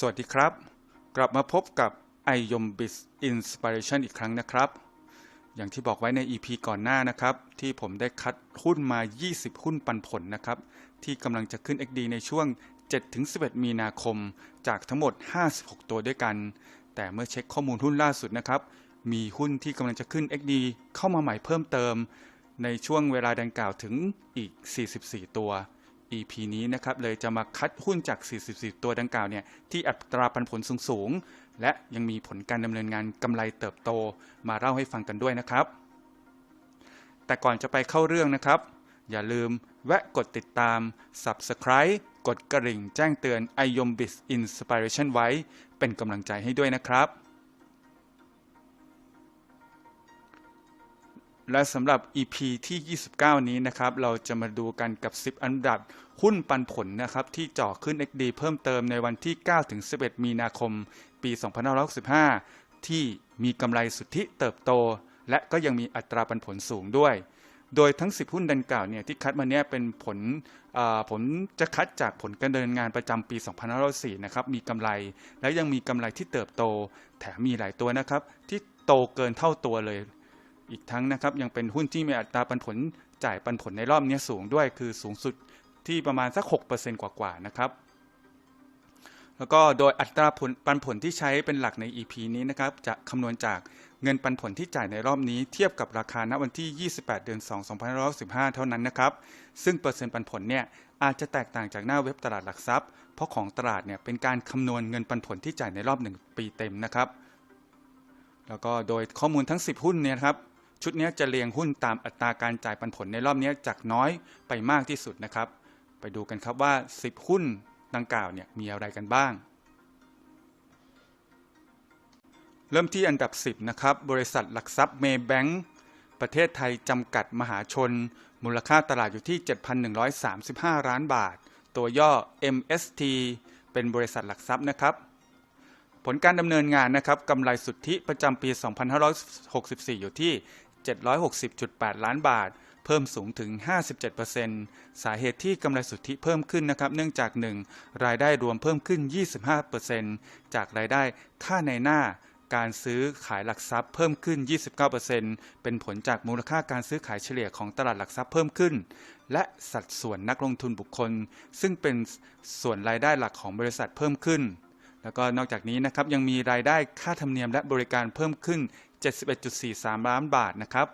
สวัสดีครับ กลับมาพบกับ i y o m b i z Inspiration อีกครั้งนะครับ อย่างที่บอกไว้ใน EP ก่อนหน้านะครับ ที่ผมได้คัดหุ้นมา 20 หุ้นปันผลนะครับ ที่กำลังจะขึ้น XD ในช่วง 7-11 มีนาคม จากทั้งหมด 56 ตัวด้วยกัน แต่เมื่อเช็คข้อมูลหุ้นล่าสุดนะครับ มีหุ้นที่กำลังจะขึ้น XD เข้ามาใหม่เพิ่มเติม ในช่วงเวลาดังกล่าวถึงอีก 44 ตัว EP นี้นะครับเลยจะมาคัดหุ้นจาก 44 ตัวดังกล่าวเนี่ยที่อัตราปันผลสูงๆ และยังมีผลการดำเนินงานกำไรเติบโตมาเล่าให้ฟังกันด้วยนะครับ แต่ก่อนจะไปเข้าเรื่องนะครับ อย่าลืมแวะกดติดตาม Subscribe กดกระดิ่งแจ้งเตือน i y o m b i z Inspiration ไว้ เป็นกำลังใจให้ด้วยนะครับ และสำหรับ EP ที่ 29 นี้นะครับ เราจะมาดูกันกับ 10 อันดับหุ้นปันผลนะครับ ที่เจ่อขึ้น XD เพิ่มเติมในวันที่ 9-11 มีนาคม ปี 2565 ที่มีกำไรสุทธิเติบโต และก็ยังมีอัตราปันผลสูงด้วย โดยทั้ง 10 หุ้นดังกล่าวเนี่ยที่คัดมาเนี่ยเป็นผลผลจะคัดจากผลการดำเนินงานประจำปี 2504นะครับ มีกำไร และยังมีกำไรที่เติบโต แถมมีหลายตัวนะครับที่โตเกินเท่าตัวเลย อีกทั้งนะครับยังเป็นหุ้นที่มีอัตราปันผลจ่ายปันผลในรอบนี้สูงด้วย คือสูงสุดที่ประมาณสัก 6%กว่าๆนะครับ แล้วก็โดยอัตราผลปันผลที่ใช้เป็นหลักใน EP นี้นะครับจะคำนวณจากเงินปันผลที่จ่ายในรอบนี้เทียบกับราคาณวันที่ 28 เดือน 2 2515 เท่านั้นนะครับ ซึ่งเปอร์เซ็นต์ปันผลเนี่ยอาจจะแตกต่างจากหน้าเว็บตลาดหลักทรัพย์ เพราะของตลาดเนี่ยเป็นการคำนวณเงินปันผลที่จ่ายในรอบ 1 ปีเต็มนะครับ แล้วก็โดยข้อมูลทั้ง 10 หุ้นเนี่ยครับ ชุดนี้จะเรียงหุ้นตามอัตราการจ่ายปันผลในรอบนี้จากน้อยไปมากที่สุดนะครับ ไปดูกันครับว่า 10 หุ้นดังกล่าวเนี่ยมีอะไรกันบ้าง เริ่มที่อันดับ 10 นะครับ บริษัทหลักทรัพย์เมย์แบงก์ประเทศไทยจำกัดมหาชน มูลค่าตลาดอยู่ที่ 7,135 ล้านบาท ตัวย่อ MST เป็นบริษัทหลักทรัพย์นะครับ ผลการดำเนินงานนะครับกำไรสุทธิประจำปี 2564 อยู่ที่ 760.8 ล้านบาท เพิ่มสูงถึง 57%สาเหตุที่กำไรสุทธิเพิ่มขึ้นนะครับ เนื่องจาก 1. รายได้รวมเพิ่มขึ้น 25%จากรายได้ค่าในหน้าการซื้อขายหลักทรัพย์เพิ่มขึ้น 29%เป็นผลจากมูลค่าการซื้อขายเฉลี่ยของตลาดหลักทรัพย์เพิ่มขึ้น และสัดส่วนนักลงทุนบุคคล ซึ่งเป็นส่วนรายได้หลักของบริษัทเพิ่มขึ้น แล้วก็นอกจากนี้นะครับยังมีรายได้ค่าธรรมเนียมและบริการเพิ่มขึ้น 71.43 ล้านบาทนะครับ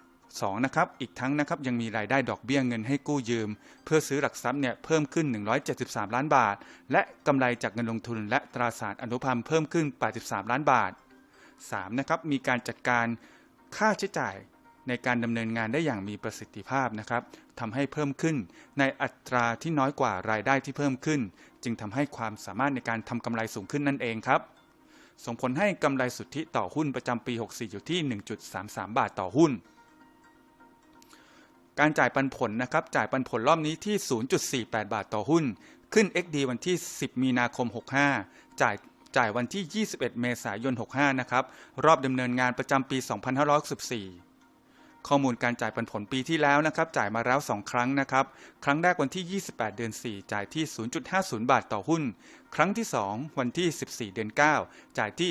2นะครับ อีกทั้งนะครับยังมีรายได้ดอกเบี้ยเงินให้กู้ยืม เพื่อซื้อหลักทรัพย์เนี่ยเพิ่มขึ้น 173 ล้านบาท และกำไรจากเงินลงทุนและตราสารอนุพันธ์เพิ่มขึ้น 83 ล้านบาท 3. นะครับมีการจัดการค่าใช้จ่ายในการดำเนินงานได้อย่างมีประสิทธิภาพนะครับทำให้เพิ่มขึ้นในอัตราที่น้อยกว่ารายได้ที่เพิ่มขึ้น จึงทำให้ความสามารถในการทำกำไรสูงขึ้นนั่นเองครับ ส่งผลให้กำไรสุทธิต่อหุ้นประจำปี 64 อยู่ที่ 1.33 บาทต่อหุ้น การจ่ายปันผลนะครับ จ่ายปันผลรอบนี้ที่ 0.48 บาทต่อหุ้น ขึ้น XD วันที่ 10 มีนาคม 65 จ่ายจ่ายวันที่ 21 เมษายน 65 นะครับ รอบดำเนินงานประจำปี 2564 ข้อมูลการจ่ายปันผลปีที่แล้วนะครับ จ่ายมาแล้ว 2 ครั้งนะครับ ครั้งแรกวันที่ 28 เดือน 4 จ่ายที่ 0.50 บาทต่อหุ้น ครั้งที่ 2 วันที่ 14 เดือน 9 จ่ายที่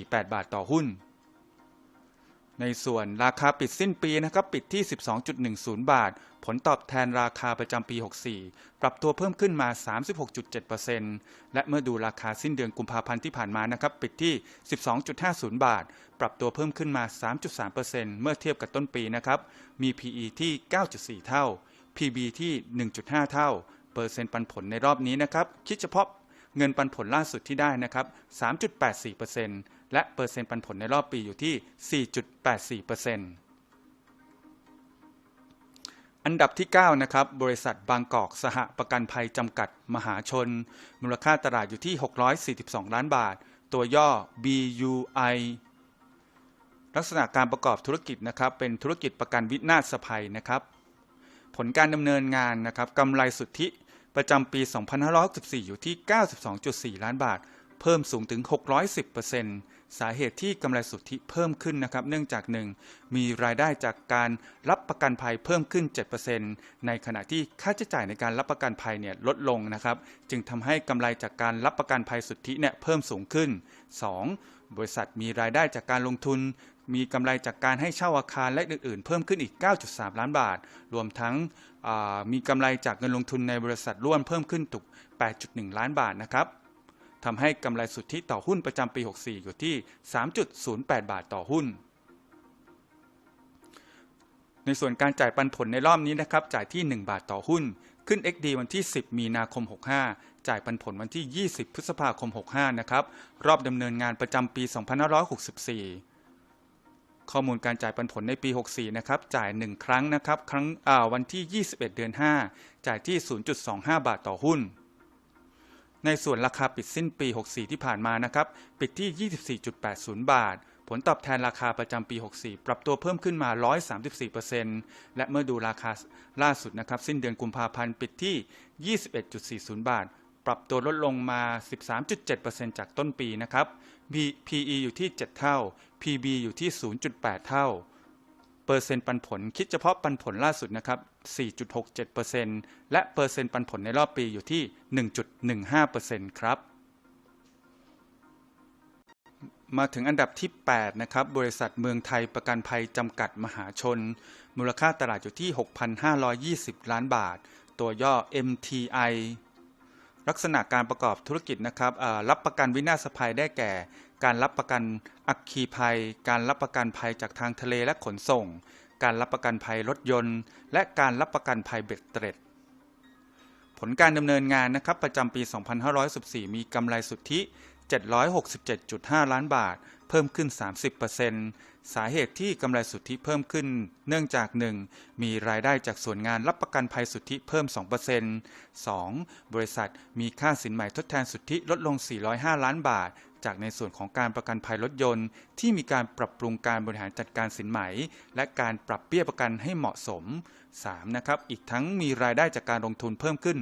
0.48 บาทต่อหุ้น ในส่วนราคาปิดสิ้นปีนะครับปิดที่ 12.10 บาท ผลตอบแทนราคาประจำปี 64 ปรับตัวเพิ่มขึ้นมา 36.7%และเมื่อดูราคาสิ้นเดือนกุมภาพันธ์ที่ผ่านมานะครับปิดที่ 12.50 บาท ปรับตัวเพิ่มขึ้นมา 3.3%เมื่อเทียบกับต้นปีนะครับมี PE ที่ 9.4 เท่า PB ที่ 1.5 เท่า เปอร์เซ็นต์ปันผลในรอบนี้นะครับคิดเฉพาะเงินปันผลล่าสุดที่ได้นะครับ 3.84% และเปอร์เซ็นต์ปันผลในรอบปีอยู่ที่ 4.84%อันดับที่ 9 นะครับ บริษัทบางกอกสหประกันภัยจำกัดมหาชน มูลค่าตลาดอยู่ที่ 642 ล้านบาท ตัวย่อ BUI ลักษณะการประกอบธุรกิจนะครับ เป็นธุรกิจประกันวินาศภัยนะครับ ผลการดำเนินงานนะครับกำไรสุทธิประจำปี 2564 อยู่ที่ 92.4 ล้านบาท เพิ่มสูงถึง 610%สาเหตุที่กำไรสุทธิเพิ่มขึ้นนะครับเนื่องจาก 1. มีรายได้จากการรับประกันภัยเพิ่มขึ้น 7%ในขณะที่ค่าใช้จ่ายในการรับประกันภัยเนี่ยลดลงนะครับจึงทำให้กำไรจากการรับประกันภัยสุทธิเนี่ยเพิ่มสูงขึ้น 2. บริษัทมีรายได้จากการลงทุนมีกำไรจากการให้เช่าอาคารและอื่นๆ เพิ่มขึ้นอีก 9.3 ล้านบาท รวมทั้งมีกำไรจากเงินลงทุนในบริษัทร่วมเพิ่มขึ้นตุก8.1 ล้านบาทนะครับ ทำให้กำไรสุทธิต่อหุ้นประจำปี 64 อยู่ที่ 3.08 บาทต่อหุ้น ในส่วนการจ่ายปันผลในรอบนี้นะครับ จ่ายที่ 1 บาทต่อหุ้น ขึ้น XD วันที่ 10 มีนาคม 65 จ่ายปันผลวันที่ 20 พฤษภาคม 65 นะครับ รอบดำเนินงานประจำปี 2564ข้อมูลการจ่ายปันผลในปี 64 นะครับ จ่าย 1 ครั้งนะครับ ครั้งวันที่ 21 เดือน 5 จ่ายที่ 0.25 บาทต่อหุ้น ในส่วนราคาปิดสิ้นปี 64 ที่ผ่านมานะครับ ปิดที่ 24.80 บาท ผลตอบแทนราคาประจำปี 64 ปรับตัวเพิ่มขึ้นมา 134%และเมื่อดูราคาล่าสุดนะครับ สิ้นเดือนกุมภาพันธ์ปิดที่ 21.40 บาท ปรับตัวลดลงมา 13.7%จากต้นปีนะครับ PE อยู่ที่ 7 เท่า PB อยู่ที่ 0.8 เท่า เปอร์เซ็นต์ปันผลคิดเฉพาะปันผลล่าสุดนะครับ 4.67%และเปอร์เซ็นต์ปันผลในรอบปีอยู่ที่ 1.15%ครับ มาถึงอันดับที่ 8 นะครับ บริษัทเมืองไทยประกันภัยจำกัดมหาชน มูลค่าตลาดอยู่ที่ 6,520 ล้านบาท ตัวย่อ MTI ลักษณะการประกอบธุรกิจนะครับรับประกันวินาศภัยได้แก่ การรับประกันอัคคีภัย การรับประกันภัยจากทางทะเลและขนส่ง การรับประกันภัยรถยนต์ และการรับประกันภัยเบ็ดเตร็ด ผลการดำเนินงานนะครับประจำปี 2514 มีกำไรสุทธิ 767.5 ล้านบาท เพิ่มขึ้น 30%สาเหตุที่กำไรสุทธิเพิ่มขึ้น เนื่องจาก 1. มีรายได้จากส่วนงานรับประกันภัยสุทธิเพิ่ม 2% 2. บริษัทมีค่าสินใหม่ทดแทนสุทธิลดลง 405 ล้านบาท จากในส่วนของการประกันภัยรถยนต์ ที่มีการปรับปรุงการบริหารจัดการสินไหม และการปรับเบี้ยประกันให้เหมาะสม 3. นะครับ อีกทั้งมีรายได้จากการลงทุนเพิ่มขึ้น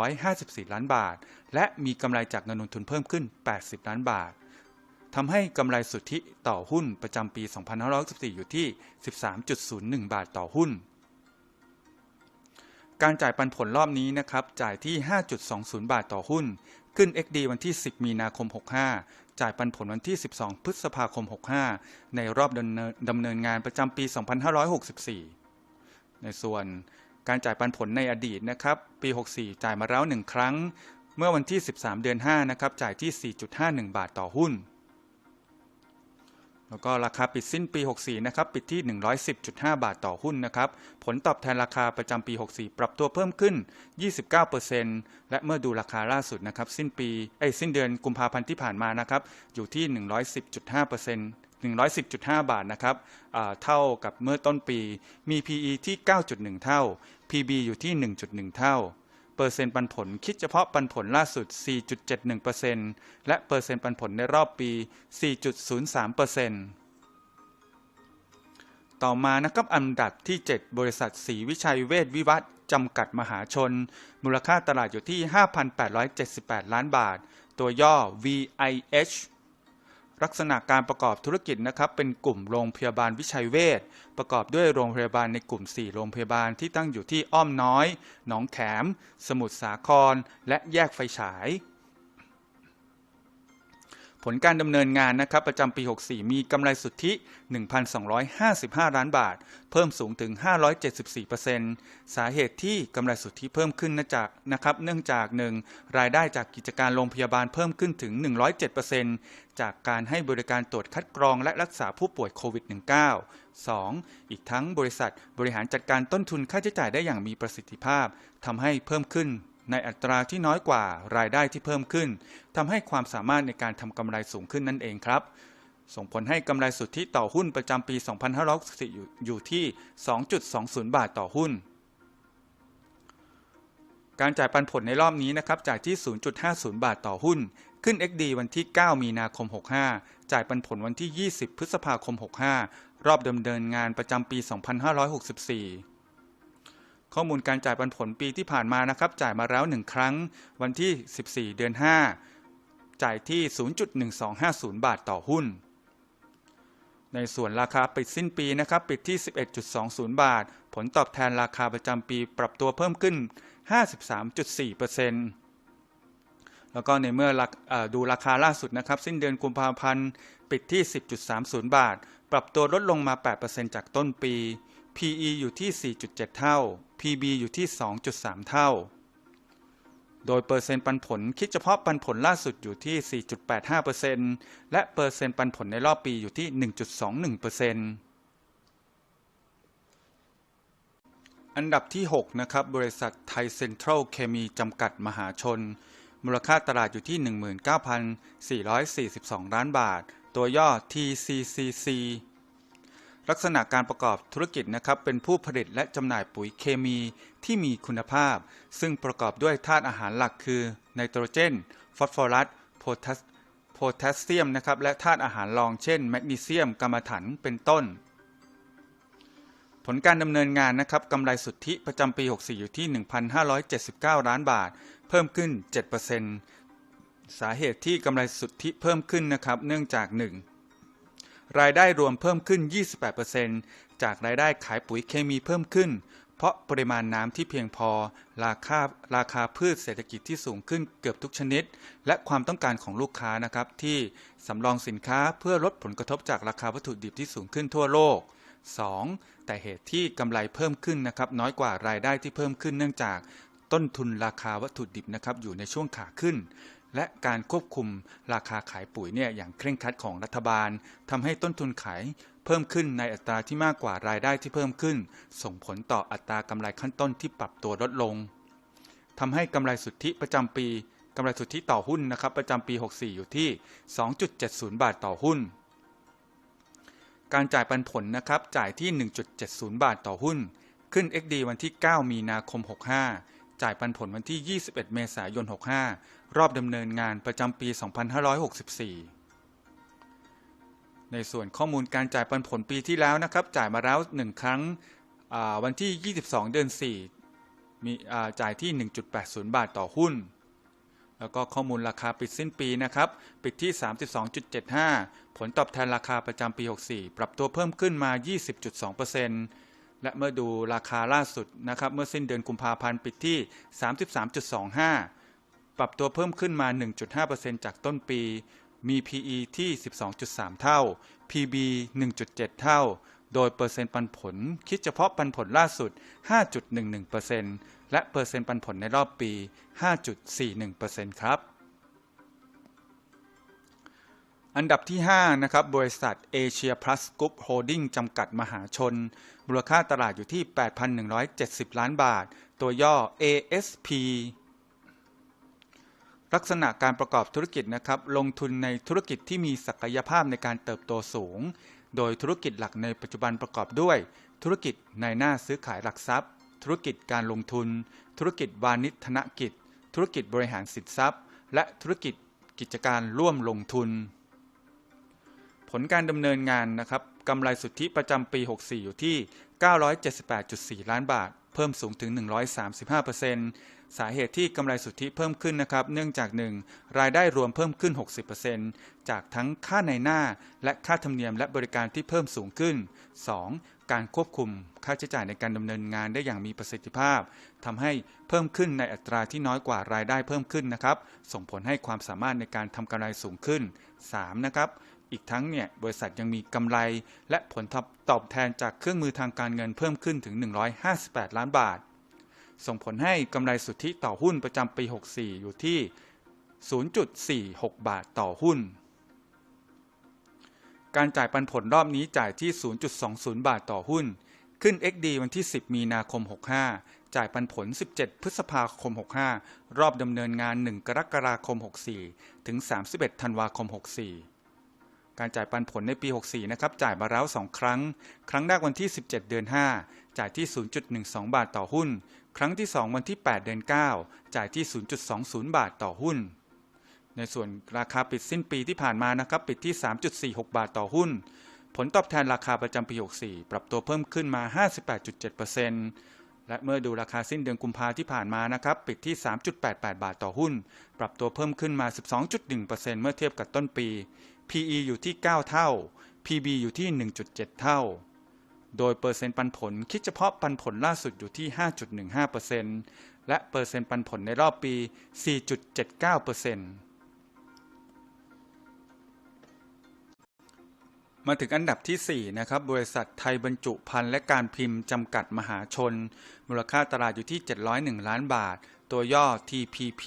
154 ล้านบาท และมีกำไรจากเงินลงทุนเพิ่มขึ้น 80 ล้านบาททำให้กำไรสุทธิต่อหุ้นประจำปี 2564 อยู่ที่ 13.01 บาทต่อหุ้นการจ่ายปันผลรอบนี้นะครับ จ่ายที่ 5.20 บาทต่อหุ้น ขึ้น XD วันที่ 10 มีนาคม 65 จ่ายปันผลวันที่ 12 พฤษภาคม 65 ในรอบดำเนินงานประจำปี 2564 ในส่วนการจ่ายปันผลในอดีตนะครับ ปี 64 จ่ายมาแล้ว 1 ครั้ง เมื่อวันที่ 13 เดือน 5 นะครับ จ่ายที่ 4.51 บาทต่อหุ้น แล้วก็ราคาปิดสิ้นปี 64 นะครับ ปิดที่ 110.5 บาทต่อหุ้นนะครับ ผลตอบแทนราคาประจำปี 64 ปรับตัวเพิ่มขึ้น 29%และเมื่อดูราคาล่าสุดนะครับ สิ้นปีไอ้สิ้นเดือนกุมภาพันธ์ที่ผ่านมานะครับ อยู่ที่ 110.5% 110.5 บาทนะครับเท่ากับเมื่อต้นปี มี PE ที่ 9.1 เท่า PB อยู่ที่ 1.1 เท่า เปอร์เซ็นต์ปันผล คิดเฉพาะปันผลล่าสุด 4.71%และเปอร์เซ็นต์ปันผลในรอบปี 4.03%ต่อมานะครับอันดับที่ 7 บริษัทสีวิชัยเวทวิวัฒจำกัดมหาชน มูลค่าตลาดอยู่ที่ 5,878 ล้านบาท ตัวย่อ VIH ลักษณะการประกอบธุรกิจนะครับเป็นกลุ่มโรงพยาบาลวิชัยเวชประกอบด้วยโรงพยาบาลในกลุ่ม 4 โรงพยาบาลที่ตั้งอยู่ที่อ้อมน้อย หนองแขม สมุทรสาคร และแยกไฟฉาย ผลการดำเนินงานนะครับประจำปี 64 มีกำไรสุทธิ 1,255 ล้านบาท เพิ่มสูงถึง 574%สาเหตุที่กำไรสุทธิเพิ่มขึ้นนะจากนะครับเนื่องจาก 1. รายได้จากกิจการโรงพยาบาลเพิ่มขึ้นถึง 107%จากการให้บริการตรวจคัดกรองและรักษาผู้ป่วยโควิด -19 2. อีกทั้งบริษัทบริหารจัดการต้นทุนค่าใช้จ่ายได้อย่างมีประสิทธิภาพทำให้เพิ่มขึ้น ในอัตราที่น้อยกว่ารายได้ที่เพิ่มขึ้นทำให้ความสามารถในการทำกำไรสูงขึ้นนั่นเองครับ ส่งผลให้กำไรสุทธิต่อหุ้นประจำปี 2564อยู่ที่ 2.20 บาทต่อหุ้น การจ่ายปันผลในรอบนี้นะครับจ่ายที่ 0.50 บาทต่อหุ้น ขึ้น XD วันที่ 9 มีนาคม 65 จ่ายปันผลวันที่ 20 พฤษภาคม 65 รอบดำเนินงานประจำปี 2564 ข้อมูลการจ่ายปันผลปีที่ผ่านมานะครับ จ่ายมาแล้ว 1 ครั้ง วันที่ 14 เดือน 5 จ่ายที่ 0.1250 บาทต่อหุ้น ในส่วนราคาปิดสิ้นปีนะครับ ปิดที่ 11.20 บาท ผลตอบแทนราคาประจำปีปรับตัวเพิ่มขึ้น 53.4%แล้วก็ในเมื่อดูราคาล่าสุดนะครับ สิ้นเดือนกุมภาพันธ์ ปิดที่ 10.30 บาท ปรับตัวลดลงมา 8%จากต้นปี PE อยู่ที่ 4.7 เท่า PB อยู่ที่ 2.3 เท่า โดยเปอร์เซ็นต์ปันผลคิดเฉพาะปันผลล่าสุดอยู่ที่ 4.85%และเปอร์เซ็นต์ปันผลในรอบปีอยู่ที่ 1.21%อันดับที่ 6 นะครับ บริษัทไทยเซ็นทรัลเคมีจำกัดมหาชน มูลค่าตลาดอยู่ที่ 19,442 ล้านบาท ตัวย่อ TCCC ลักษณะการประกอบธุรกิจนะครับ เป็นผู้ผลิตและจำหน่ายปุ๋ยเคมีที่มีคุณภาพ ซึ่งประกอบด้วยธาตุอาหารหลักคือไนโตรเจน ฟอสฟอรัสโพแทสเซียมนะครับ และธาตุอาหารรองเช่น แมกนีเซียมกัมมันถันเป็นต้น ผลการดำเนินงานนะครับกำไรสุทธิประจำปี 64 อยู่ที่ 1,579 ล้านบาท เพิ่มขึ้น 7% สาเหตุที่กำไรสุทธิเพิ่มขึ้นนะครับ เนื่องจาก 1 รายได้รวมเพิ่มขึ้น 28%จากรายได้ขายปุ๋ยเคมีเพิ่มขึ้น เพราะปริมาณน้ำที่เพียงพอ ราคาราคาพืชเศรษฐกิจที่สูงขึ้นเกือบทุกชนิด และความต้องการของลูกค้านะครับ ที่สำรองสินค้าเพื่อลดผลกระทบจากราคาวัตถุดิบที่สูงขึ้นทั่วโลก 2. แต่เหตุที่กำไรเพิ่มขึ้นนะครับ น้อยกว่ารายได้ที่เพิ่มขึ้นเนื่องจากต้นทุนราคาวัตถุดิบนะครับอยู่ในช่วงขาขึ้น และการควบคุมราคาขายปุ๋ยเนี่ยอย่างเคร่งครัดของรัฐบาลทำให้ต้นทุนขายเพิ่มขึ้นในอัตราที่มากกว่ารายได้ที่เพิ่มขึ้น ส่งผลต่ออัตรากำไรขั้นต้นที่ปรับตัวลดลงทำให้กำไรสุทธิประจำปีกำไรสุทธิต่อหุ้นนะครับประจำปี 64 อยู่ที่ 2.70 บาทต่อหุ้น การจ่ายปันผลนะครับจ่ายที่ 1.70 บาทต่อหุ้น ขึ้น XD วันที่ 9 มีนาคม 65 จ่ายปันผลวันที่ 21 เมษายน 65 รอบดำเนินงานประจำปี 2564 ในส่วนข้อมูลการจ่ายปันผลปีที่แล้วนะครับ จ่ายมาแล้ว 1 ครั้งวันที่ 22 เดือน 4 มีจ่ายที่ 1.80 บาทต่อหุ้น แล้วก็ข้อมูลราคาปิดสิ้นปีนะครับ ปิดที่ 32.75 ผลตอบแทนราคาประจำปี 64 ปรับตัวเพิ่มขึ้นมา 20.2% และเมื่อดูราคาล่าสุดนะครับเมื่อสิ้นเดือนกุมภาพันธ์ปิดที่ 33.25 ปรับตัวเพิ่มขึ้นมา 1.5%จากต้นปี มี PE ที่ 12.3 เท่า PB 1.7 เท่า โดยเปอร์เซ็นต์ปันผล คิดเฉพาะปันผลล่าสุด 5.11%และเปอร์เซ็นต์ปันผลในรอบปี 5.41%ครับ อันดับที่ 5 นะครับ บริษัทเอเชียพลัสกรุ๊ปโฮลดิ้งจำกัดมหาชน มูลค่าตลาดอยู่ที่ 8,170 ล้านบาท ตัวย่อ ASP ลักษณะการประกอบธุรกิจนะครับ ลงทุนในธุรกิจที่มีศักยภาพในการเติบโตสูง โดยธุรกิจหลักในปัจจุบันประกอบด้วย ธุรกิจในหน้าซื้อขายหลักทรัพย์ ธุรกิจการลงทุน ธุรกิจวานิชธนกิจ ธุรกิจบริหารสินทรัพย์ และธุรกิจกิจการร่วมลงทุน ผลการดำเนินงานนะครับกำไรสุทธิประจำปี 64 อยู่ที่ 978.4 ล้านบาท เพิ่มสูงถึง 135%สาเหตุที่กำไรสุทธิเพิ่มขึ้นนะครับเนื่องจาก 1. รายได้รวมเพิ่มขึ้น 60%จากทั้งค่าในหน้า และค่าธรรมเนียมและบริการที่เพิ่มสูงขึ้น 2. การควบคุมค่าใช้จ่ายในการดำเนินงานได้อย่างมีประสิทธิภาพทำให้เพิ่มขึ้นในอัตราที่น้อยกว่ารายได้เพิ่มขึ้นนะครับส่งผลให้ความสามารถในการทำกำไรสูงขึ้น 3. นะครับ อีกทั้งเนี่ยบริษัทยังมีกำไร และผลตอบแทนจากเครื่องมือทางการเงินเพิ่มขึ้นถึง 158 ล้านบาท ส่งผลให้กำไรสุทธิต่อหุ้นประจำปี 64 อยู่ที่ 0.46 บาทต่อหุ้น การจ่ายปันผลรอบนี้จ่ายที่ 0.20 บาทต่อหุ้น ขึ้น XD วันที่ 10 มีนาคม 65 จ่ายปันผล 17 พฤษภาคม 65 รอบดำเนินงาน 1 กรกฎาคม 64 ถึง 31 ธันวาคม 64 การจ่ายปันผลในปี 64 นะครับ จ่ายมาแล้ว 2 ครั้ง ครั้งแรกวันที่ 17 เดือน 5 จ่ายที่ 0.12 บาทต่อหุ้น ครั้งที่ 2 วันที่ 8 เดือน 9 จ่ายที่ 0.20 บาทต่อหุ้น ในส่วนราคาปิดสิ้นปีที่ผ่านมานะครับ ปิดที่ 3.46 บาทต่อหุ้น ผลตอบแทนราคาประจำปี 64 ปรับตัวเพิ่มขึ้นมา 58.7%และเมื่อดูราคาสิ้นเดือนกุมภาที่ผ่านมานะครับ ปิดที่ 3.88 บาทต่อหุ้น ปรับตัวเพิ่มขึ้นมา 12.1%เมื่อเทียบกับต้นปี PE อยู่ที่ 9 เท่า PB อยู่ที่ 1.7 เท่า โดยเปอร์เซ็นต์ปันผลคิดเฉพาะปันผลล่าสุดอยู่ที่ 5.15%และเปอร์เซ็นต์ปันผลในรอบปี 4.79%มาถึงอันดับที่ 4 นะครับ บริษัทไทยบรรจุภัณฑ์และการพิมพ์จำกัดมหาชน มูลค่าตลาดอยู่ที่ 701 ล้านบาท ตัวย่อ TPP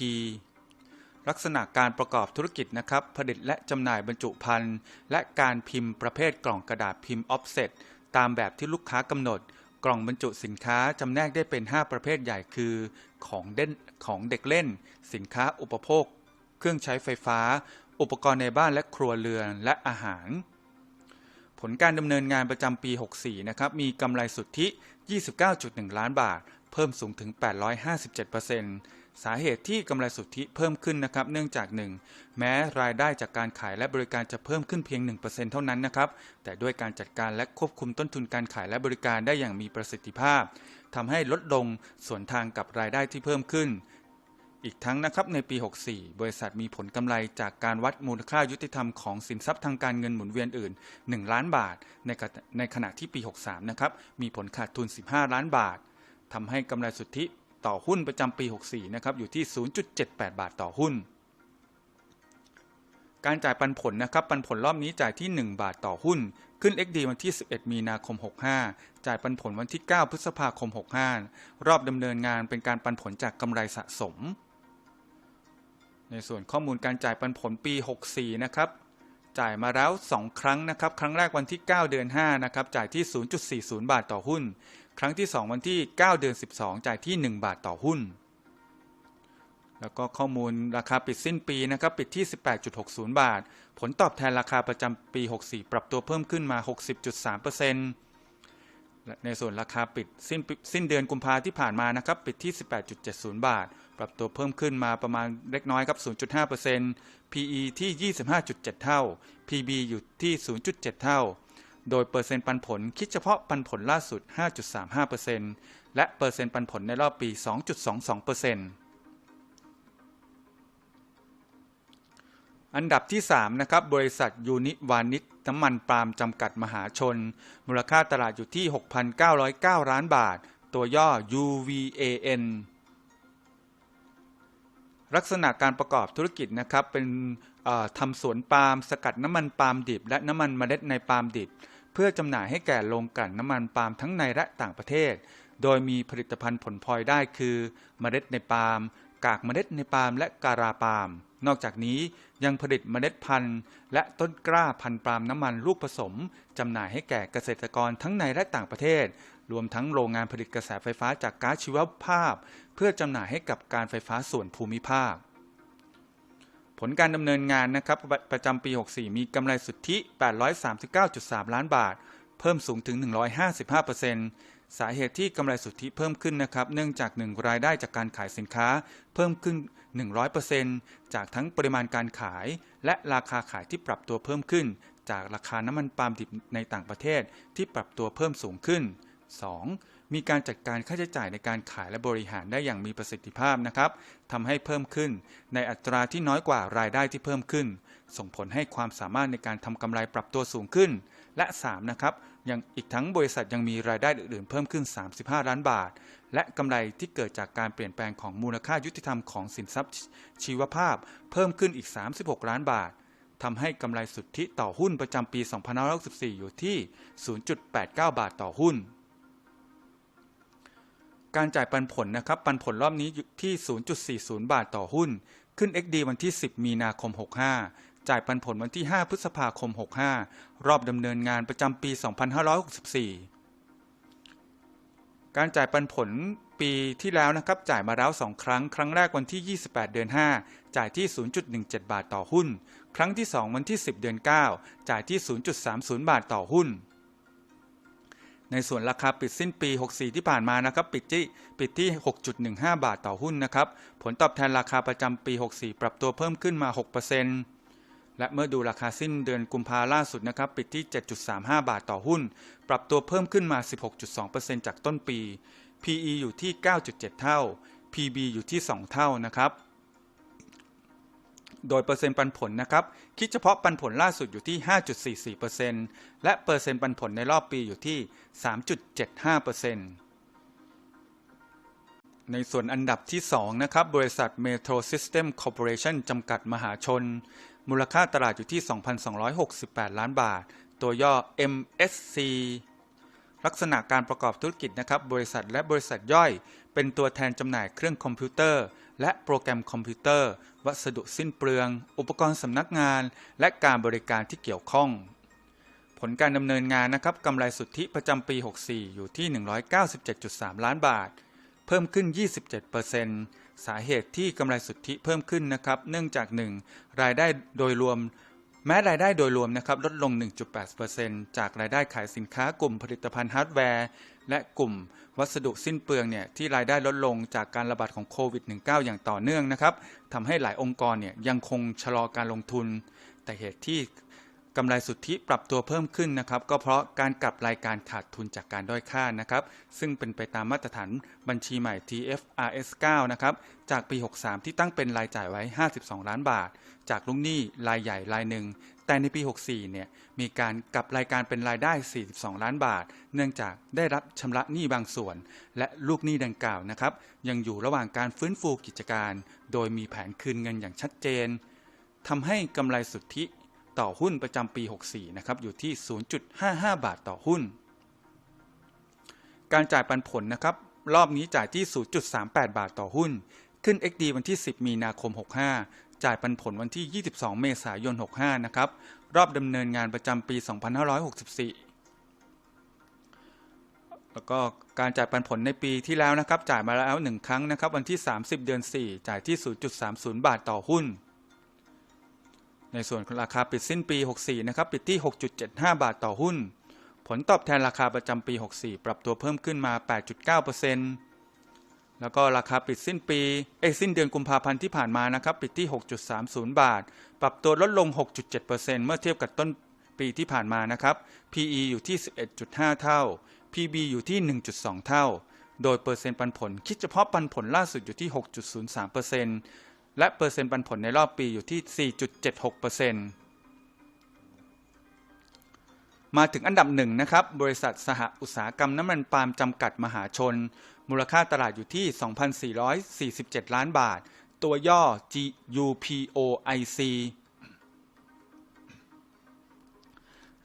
ลักษณะการประกอบธุรกิจนะครับ ผลิตและจำหน่ายบรรจุภัณฑ์ และการพิมพ์ประเภทกล่องกระดาษพิมพ์ออฟเซ็ตตามแบบที่ลูกค้ากำหนด กล่องบรรจุสินค้าจำแนกได้เป็น 5 ประเภทใหญ่คือ ของเด่นของเด็กเล่น สินค้าอุปโภค เครื่องใช้ไฟฟ้า อุปกรณ์ในบ้านและครัวเรือนและอาหาร ผลการดำเนินงานประจำปี 64 นะครับ มีกำไรสุทธิ 29.1 ล้านบาท เพิ่มสูงถึง 857% สาเหตุที่กำไรสุทธิเพิ่มขึ้นนะครับ เนื่องจาก 1. แม้รายได้จากการขายและบริการจะเพิ่มขึ้นเพียง 1%เท่านั้นนะครับ แต่ด้วยการจัดการและควบคุมต้นทุนการขายและบริการได้อย่างมีประสิทธิภาพทำให้ลดลงส่วนทางกับรายได้ที่เพิ่มขึ้น อีกทั้งนะครับในปี 64 บริษัทมีผลกำไรจากการวัดมูลค่ายุติธรรมของสินทรัพย์ทางการเงินหมุนเวียนอื่น 1 ล้านบาท ในขณะในขณะที่ปี 63 นะครับมีผลขาดทุน 15 ล้านบาททำให้กำไรสุทธิ ต่อหุ้นประจำปี 64 นะครับ อยู่ที่ 0.78 บาทต่อหุ้น การจ่ายปันผลนะครับ ปันผลรอบนี้จ่ายที่ 1 บาทต่อหุ้น ขึ้น XD วันที่ 11 มีนาคม 65 จ่ายปันผลวันที่ 9 พฤษภาคม 65 รอบดำเนินงานเป็นการปันผลจากกำไรสะสม ในส่วนข้อมูลการจ่ายปันผลปี 64 นะครับจ่ายมาแล้ว 2 ครั้งนะครับ ครั้งแรกวันที่ 9 เดือน 5 นะครับ จ่ายที่ 0.40 บาทต่อหุ้น ครั้งที่ 2 วันที่ 9 เดือน 12 จ่ายที่ 1 บาทต่อหุ้น แล้วก็ข้อมูลราคาปิดสิ้นปีนะครับปิดที่ 18.60 บาท ผลตอบแทนราคาประจำปี 64 ปรับตัวเพิ่มขึ้นมา 60.3%ในส่วนราคาปิดสิ้นสิ้นเดือนกุมภาที่ผ่านมานะครับปิดที่ 18.70 บาท ปรับตัวเพิ่มขึ้นมาประมาณเล็กน้อยครับ 0.5% PE ที่ 25.7 เท่า PB อยู่ที่ 0.7 เท่า โดยเปอร์เซ็นต์ปันผลคิดเฉพาะปันผลล่าสุด 5.35%และเปอร์เซ็นต์ปันผลในรอบปี 2.22%อันดับที่ 3 นะครับ บริษัทยูนิวานิชน้ำมันปาล์มจำกัดมหาชน มูลค่าตลาดอยู่ที่ 6,909 ล้านบาท ตัวย่อ UVAN ลักษณะการประกอบธุรกิจนะครับเป็นทำสวนปาล์มสกัดน้ำมันปาล์มดิบ และน้ำมันเมล็ดในปาล์มดิบ เพื่อจำหน่ายให้แก่โรงกลั่นน้ำมันปาล์มทั้งในและต่างประเทศ โดยมีผลิตภัณฑ์ผลพลอยได้คือ เมล็ดในปาล์มกากเมล็ดในปาล์มและการาปาล์มนอกจากนี้ยังผลิตเมล็ดพันธุ์ และต้นกล้าพันธุ์ปาล์มน้ำมันลูกผสม จำหน่ายให้แก่เกษตรกรทั้งในและต่างประเทศ รวมทั้งโรงงานผลิตกระแสไฟฟ้าจากก๊าซชีวภาพ เพื่อจำหน่ายให้กับการไฟฟ้าส่วนภูมิภาค ผลการดำเนินงานนะครับประจำปี 64 มีกำไรสุทธิ 839.3 ล้านบาท เพิ่มสูงถึง 155%สาเหตุที่กำไรสุทธิเพิ่มขึ้นนะครับ เนื่องจาก 1 รายได้จากการขายสินค้า เพิ่มขึ้น 100%จากทั้งปริมาณการขาย และราคาขายที่ปรับตัวเพิ่มขึ้น จากราคาน้ำมันปาล์มดิบในต่างประเทศที่ปรับตัวเพิ่มสูงขึ้น 2. มีการจัดการค่าใช้จ่ายในการขายและบริหารได้อย่างมีประสิทธิภาพนะครับทำให้เพิ่มขึ้น ในอัตราที่น้อยกว่ารายได้ที่เพิ่มขึ้น ส่งผลให้ความสามารถในการทำกำไรปรับตัวสูงขึ้น และ 3. นะครับยังอีกทั้งบริษัทยังมีรายได้อื่นๆ เพิ่มขึ้น 35 ล้านบาท และกำไรที่เกิดจากการเปลี่ยนแปลงของมูลค่ายุติธรรมของสินทรัพย์ชีวภาพ เพิ่มขึ้นอีก 36 ล้านบาททำให้กำไรสุทธิต่อหุ้นประจำปี 2564 อยู่ที่ 0.89 บาทต่อหุ้น การจ่ายปันผลนะครับปันผลรอบนี้อยู่ที่ 0.40 บาทต่อหุ้น ขึ้น XD วันที่ 10 มีนาคม 65 จ่ายปันผลวันที่ 5 พฤษภาคม 65 รอบดำเนินงานประจำปี 2564 การจ่ายปันผลปีที่แล้วนะครับจ่ายมาแล้ว 2 ครั้ง ครั้งแรกวันที่ 28 เดือน 5 จ่ายที่ 0.17 บาทต่อหุ้น ครั้งที่ 2 วันที่ 10 เดือน 9 จ่ายที่ 0.30 บาทต่อหุ้น ในส่วนราคาปิดสิ้นปี 64 ที่ผ่านมานะครับปิดที่ปิดที่ 6.15 บาทต่อหุ้นนะครับผลตอบแทนราคาประจำปี 64 ปรับตัวเพิ่มขึ้นมา 6%และเมื่อดูราคาสิ้นเดือนกุมภาล่าสุดนะครับปิดที่ 7.35 บาทต่อหุ้น ปรับตัวเพิ่มขึ้นมา 16.2%จากต้นปี PE อยู่ที่ 9.7 เท่า PB อยู่ที่ 2 เท่านะครับ โดยเปอร์เซ็นต์ปันผลนะครับ คิดเฉพาะปันผลล่าสุดอยู่ที่ 5.44%และเปอร์เซ็นต์ปันผลในรอบปีอยู่ที่ 3.75%ในส่วนอันดับที่ 2 นะครับ บริษัท Metro System Corporation จำกัดมหาชน มูลค่าตลาดอยู่ที่ 2,268 ล้านบาท ตัวย่อ MSC ลักษณะการประกอบธุรกิจนะครับ บริษัทและบริษัทย่อย เป็นตัวแทนจำหน่ายเครื่องคอมพิวเตอร์ และโปรแกรมคอมพิวเตอร์ วัสดุสิ้นเปลือง อุปกรณ์สำนักงาน และการบริการที่เกี่ยวข้อง ผลการดำเนินงานนะครับกำไรสุทธิประจำปี 64 อยู่ที่ 197.3 ล้านบาท เพิ่มขึ้น 27%สาเหตุที่กำไรสุทธิเพิ่มขึ้นนะครับ เนื่องจาก 1. รายได้โดยรวม แม้รายได้โดยรวมนะครับลดลง 1.8%จากรายได้ขายสินค้ากลุ่มผลิตภัณฑ์ฮาร์ดแวร์ และกลุ่มวัสดุสิ้นเปลืองเนี่ยที่รายได้ลดลงจากการระบาดของโควิด -19 อย่างต่อเนื่องนะครับทำให้หลายองค์กรเนี่ยยังคงชะลอการลงทุน แต่เหตุที่ กำไรสุทธิปรับตัวเพิ่มขึ้นนะครับ ก็เพราะการกลับรายการขาดทุนจากการด้อยค่านะครับ ซึ่งเป็นไปตามมาตรฐานบัญชีใหม่ TFRS 9 นะครับ จากปี 63 ที่ตั้งเป็นรายจ่ายไว้ 52 ล้านบาท จากลูกหนี้รายใหญ่รายหนึ่ง แต่ในปี 64 เนี่ย มีการกลับรายการเป็นรายได้ 42 ล้านบาท เนื่องจากได้รับชำระหนี้บางส่วน และลูกหนี้ดังกล่าวนะครับ ยังอยู่ระหว่างการฟื้นฟูกิจการ โดยมีแผนคืนเงินอย่างชัดเจนทำให้กำไรสุทธิ ต่อหุ้นประจำปี 64 นะครับ อยู่ที่ 0.55 บาทต่อหุ้น การจ่ายปันผลนะครับ รอบนี้จ่ายที่ 0.38 บาทต่อหุ้น ขึ้น XD วันที่ 10 มีนาคม 65 จ่ายปันผลวันที่ 22 เมษายน 65 นะครับ รอบดำเนินงานประจำปี 2564แล้วก็การจ่ายปันผลในปีที่แล้วนะครับ จ่ายมาแล้ว 1 ครั้งนะครับ วันที่ 30 เดือน 4 จ่ายที่ 0.30 บาทต่อหุ้น ในส่วนของราคาปิดสิ้นปี 64 นะครับ ปิดที่ 6.75 บาทต่อหุ้น ผลตอบแทนราคาประจำปี 64 ปรับตัวเพิ่มขึ้นมา 8.9%แล้วก็ราคาปิดสิ้นปี เอ้สิ้นเดือนกุมภาพันธ์ที่ผ่านมานะครับ ปิดที่ 6.30 บาท ปรับตัวลดลง 6.7%เมื่อเทียบกับต้นปีที่ผ่านมานะครับ PE อยู่ที่ 11.5 เท่า PB อยู่ที่ 1.2 เท่า โดยเปอร์เซ็นต์ปันผล คิดเฉพาะปันผลล่าสุดอยู่ที่ 6.03% และเปอร์เซ็นต์ปันผลในรอบปีอยู่ที่ 4.76%มาถึงอันดับหนึ่งนะครับ บริษัทสหอุตสาหกรรมน้ำมันปาล์มจำกัดมหาชน มูลค่าตลาดอยู่ที่ 2,447 ล้านบาท ตัวย่อ GUPOIC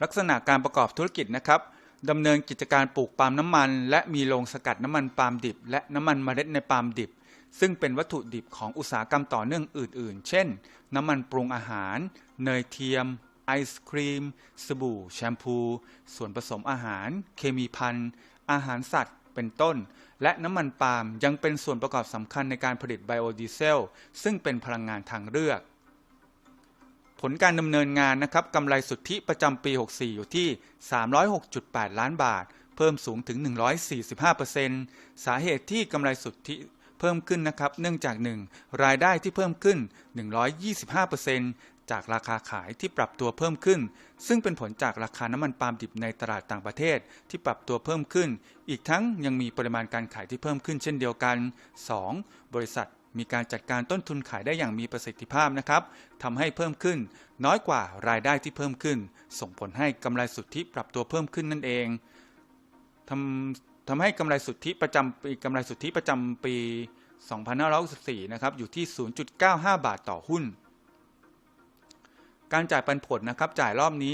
ลักษณะการประกอบธุรกิจนะครับดำเนินกิจการปลูกปาล์มน้ำมัน และมีโรงสกัดน้ำมันปาล์มดิบ และน้ำมันเมล็ดในปาล์มดิบ ซึ่งเป็นวัตถุดิบของอุตสาหกรรมต่อเนื่องอื่น ๆ เช่น น้ำมันปรุงอาหาร เนยเทียม ไอศครีม สบู่ แชมพู ส่วนผสมอาหาร เคมีพันอาหารสัตว์ เป็นต้น และน้ำมันปาล์มยังเป็นส่วนประกอบสำคัญในการผลิตไบโอดีเซล ซึ่งเป็นพลังงานทางเลือก ผลการดำเนินงานนะครับกำไรสุทธิประจำปี 64 อยู่ที่ 306.8 ล้านบาท เพิ่มสูงถึง 145%สาเหตุที่กำไรสุทธิ พิ่มขึ้นนะครับ เนื่องจาก 1. รายได้ที่เพิ่มขึ้น 125%จากราคาขายที่ปรับตัวเพิ่มขึ้น ซึ่งเป็นผลจากราคาน้ำมันปาล์มดิบในตลาดต่างประเทศที่ปรับตัวเพิ่มขึ้น อีกทั้งยังมีปริมาณการขายที่เพิ่มขึ้นเช่นเดียวกัน 2. บริษัทมีการจัดการต้นทุนขายได้อย่างมีประสิทธิภาพนะครับทำให้เพิ่มขึ้น น้อยกว่ารายได้ที่เพิ่มขึ้น ส่งผลให้กำไรสุทธิปรับตัวเพิ่มขึ้นนั่นเองทำ ทำให้กำไรสุทธิประจำปีกำไรสุทธิประจำปี 2564นะครับอยู่ที่ 0.95 บาทต่อหุ้น การจ่ายปันผลนะครับจ่ายรอบนี้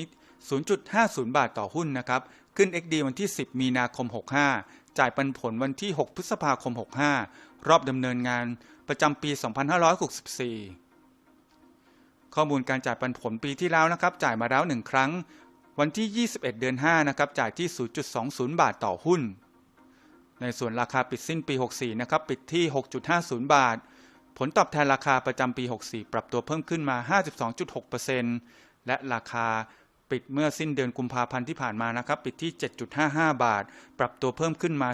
0.50 บาทต่อหุ้นนะครับขึ้น XD วันที่ 10 มีนาคม 65 จ่ายปันผลวันที่ 6 พฤษภาคม 65 รอบดำเนินงานประจำปี 2564 ข้อมูลการจ่ายปันผลปีที่แล้วนะครับ จ่ายมาแล้ว 1 ครั้ง วันที่ 21 เดือน 5 นะครับ จ่ายที่ 0.20 บาทต่อหุ้น ในส่วนราคาปิดสิ้นปี 64 นะครับ ปิดที่ 6.50 บาท ผลตอบแทนราคาประจำปี 64 ปรับตัวเพิ่มขึ้นมา 52.6%และราคาปิดเมื่อสิ้นเดือนกุมภาพันธ์ที่ผ่านมานะครับ ปิดที่ 7.55 บาท ปรับตัวเพิ่มขึ้นมา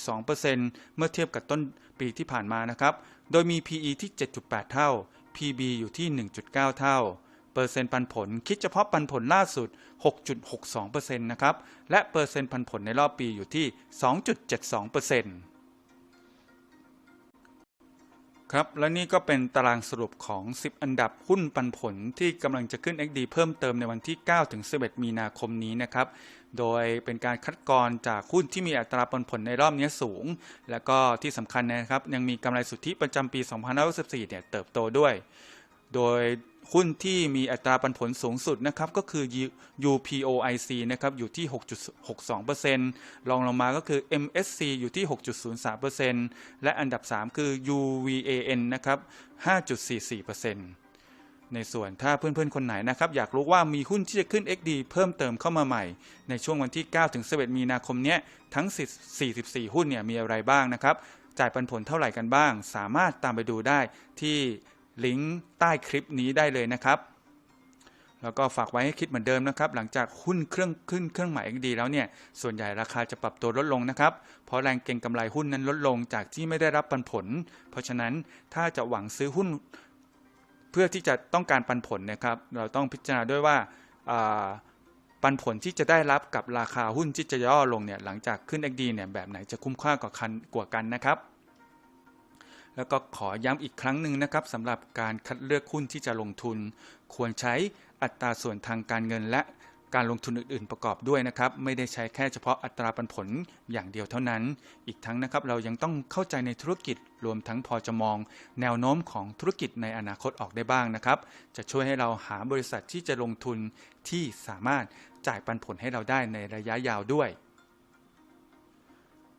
16.2%เมื่อเทียบกับต้นปีที่ผ่านมานะครับ โดยมี PE ที่ 7.8 เท่า PB อยู่ที่ 1.9 เท่า เปอร์เซ็นต์ปันผล คิดเฉพาะปันผลล่าสุด 6.62%นะครับ และเปอร์เซ็นต์ปันผลในรอบปีอยู่ที่ 2.72%ครับ และนี่ก็เป็นตารางสรุปของ 10 อันดับหุ้นปันผลที่กำลังจะขึ้น XD เพิ่มเติมในวันที่ 9-11 มีนาคมนี้นะครับโดยเป็นการคัดกรองจากหุ้นที่มีอัตราปันผลในรอบนี้สูง และก็ที่สำคัญนะครับ ยังมีกำไรสุทธิประจำปี 2564เนี่ยเติบโตด้วย โดย หุ้นที่มีอัตราปันผลสูงสุดนะครับก็คือ UPOIC นะครับอยู่ที่ 6.62%รองลงมาก็คือ MSC อยู่ที่ 6.03%และอันดับ 3 คือ UVAN นะครับ 5.44%ในส่วนถ้าเพื่อนๆ คนไหนนะครับ อยากรู้ว่ามีหุ้นที่จะขึ้น XD เพิ่มเติมเข้ามาใหม่ ในช่วงวันที่9ถึง11 มีนาคมเนี้ยทั้ง 44 หุ้นเนี่ยมีอะไรบ้างนะครับจ่ายปันผลเท่าไหร่กันบ้าง สามารถตามไปดูได้ที่ ลิงก์ใต้คลิปนี้ได้เลยนะครับ แล้วก็ฝากไว้ให้คิดเหมือนเดิมนะครับ หลังจากหุ้นเครื่องขึ้นเครื่องหมาย XD แล้วเนี่ยส่วนใหญ่ราคาจะปรับตัวลดลงนะครับ เพราะแรงเก็งกำไรหุ้นนั้นลดลงจากที่ไม่ได้รับปันผล เพราะฉะนั้นถ้าจะหวังซื้อหุ้น เพื่อที่จะต้องการปันผลนะครับ เราต้องพิจารณาด้วยว่าปันผลที่จะได้รับกับราคาหุ้นที่จะย่อลงเนี่ยหลังจากขึ้น XD เนี่ยแบบไหนจะคุ้มค่ากว่ากันกว่ากันนะครับ แล้วก็ขอย้ำอีกครั้งหนึ่งนะครับสำหรับการคัดเลือกหุ้นที่จะลงทุน ควรใช้อัตราส่วนทางการเงินและการลงทุนอื่นๆประกอบด้วยนะครับ ไม่ได้ใช้แค่เฉพาะอัตราปันผลอย่างเดียวเท่านั้น อีกทั้งนะครับเรายังต้องเข้าใจในธุรกิจรวมทั้งพอจะมอง แนวโน้มของธุรกิจในอนาคตออกได้บ้างนะครับ จะช่วยให้เราหาบริษัทที่จะลงทุนที่สามารถจ่ายปันผลให้เราได้ในระยะยาวด้วย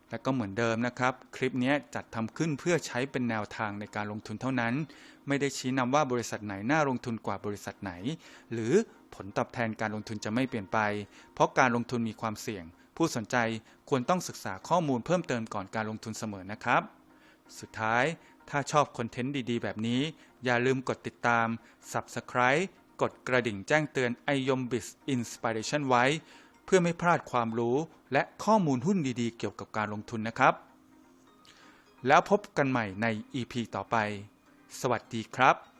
และก็เหมือนเดิมนะครับ คลิปนี้จัดทำขึ้นเพื่อใช้เป็นแนวทางในการลงทุนเท่านั้น ไม่ได้ชี้นำว่าบริษัทไหนน่าลงทุนกว่าบริษัทไหน หรือผลตอบแทนการลงทุนจะไม่เปลี่ยนไป เพราะการลงทุนมีความเสี่ยง ผู้สนใจควรต้องศึกษาข้อมูลเพิ่มเติมก่อนการลงทุนเสมอนะครับ สุดท้ายถ้าชอบคอนเทนต์ดีๆ แบบนี้ อย่าลืมกดติดตาม Subscribe กดกระดิ่งแจ้งเตือนไอยมบิสอินสปิเรชันไว้ เพื่อไม่พลาดความรู้และข้อมูลหุ้นดีๆ เกี่ยวกับการลงทุนนะครับ แล้วพบกันใหม่ใน EP ต่อไป สวัสดีครับ